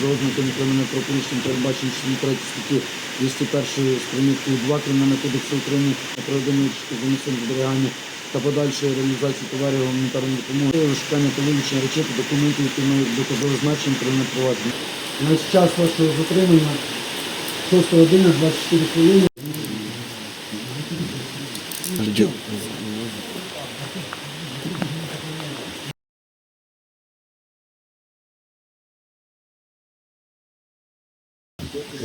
За ознаками кримінального правопорушення передбачені частини 3 статті 201 з приміткою 2 Кримінального кодексу України на проведення замісного зберігання та подальшої реалізації товарів гуманітарної допомоги, розшукання та вилучення речей та документів, які мають доказове значення кримінального провадження. Значить, час вашого затримання 6 година 24 хвилини.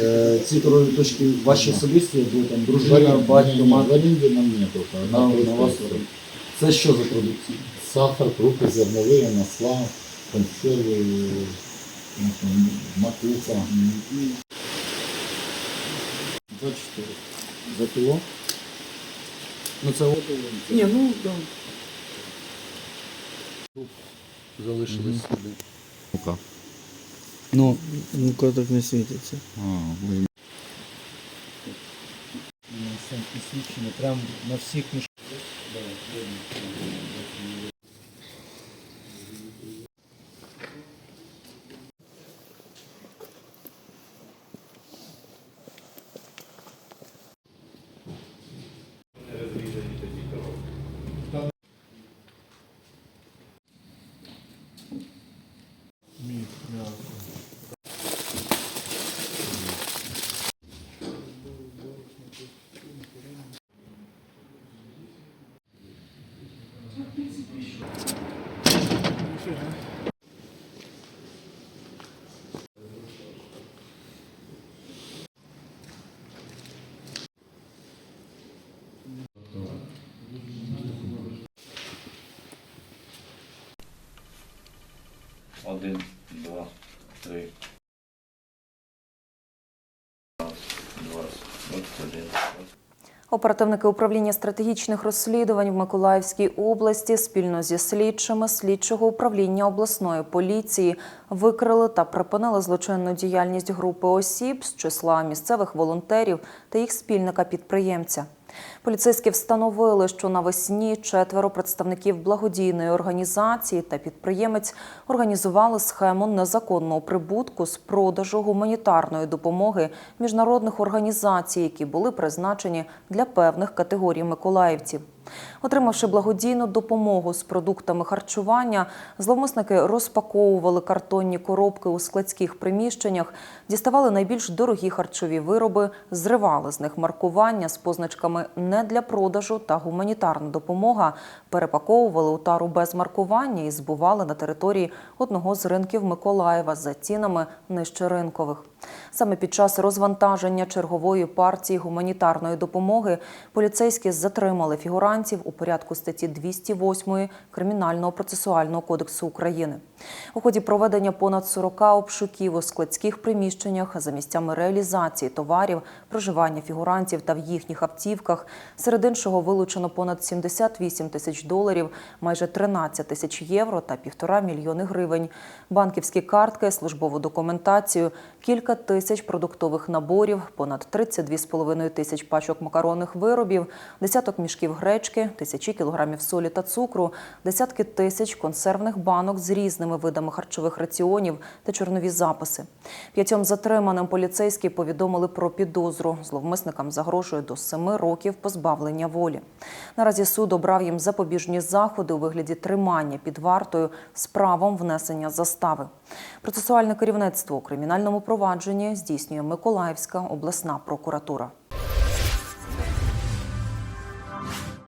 Е, Ці торгові точки ваші особисті, були там дружина, батько, В мати. аренде нам нету. На, Она на вас. просто Це що за продукція? Сахар, крупы зерновые, масла, консервы, ну, там, макуха. 24. За кіло? Ну це от. Ні, ну да. Залишились сюди. Ну-ка. Ну, ну-ка так не світиться. А, мы Самки свідчені, прям на всіх мішках. Один, два, три. Раз, два, двадцять один. Оперативники управління стратегічних розслідувань в Миколаївській області спільно зі слідчими слідчого управління обласної поліції викрили та припинили злочинну діяльність групи осіб з числа місцевих волонтерів та їх спільника-підприємця. Поліцейські встановили, що навесні четверо представників благодійної організації та підприємець організували схему незаконного прибутку з продажу гуманітарної допомоги міжнародних організацій, які були призначені для певних категорій миколаївців. Отримавши благодійну допомогу з продуктами харчування, зловмисники розпаковували картонні коробки у складських приміщеннях, діставали найбільш дорогі харчові вироби, зривали з них маркування з позначками не для продажу та гуманітарна допомога, перепаковували у тару без маркування і збували на території одного з ринків Миколаєва за цінами нижче ринкових. Саме під час розвантаження чергової партії гуманітарної допомоги поліцейські затримали фігурантів у порядку статті 208 Кримінального процесуального кодексу України. У ході проведення понад 40 обшуків у складських приміщеннях за місцями реалізації товарів, проживання фігурантів та в їхніх автівках, серед іншого вилучено понад 78 тисяч доларів, майже 13 тисяч євро та півтора мільйони гривень, банківські картки, службову документацію, кілька тисяч продуктових наборів, понад 32,5 тисяч пачок макаронних виробів, десяток мішків гречки, тисячі кілограмів солі та цукру, десятки тисяч консервних банок з різними видами харчових раціонів та чорнові записи. П'ятьом затриманим поліцейські повідомили про підозру. Зловмисникам загрожує до семи років позбавлення волі. Наразі суд обрав їм запобіжні заходи у вигляді тримання під вартою з правом внесення застави. Процесуальне керівництво у кримінальному провадженні здійснює Миколаївська обласна прокуратура.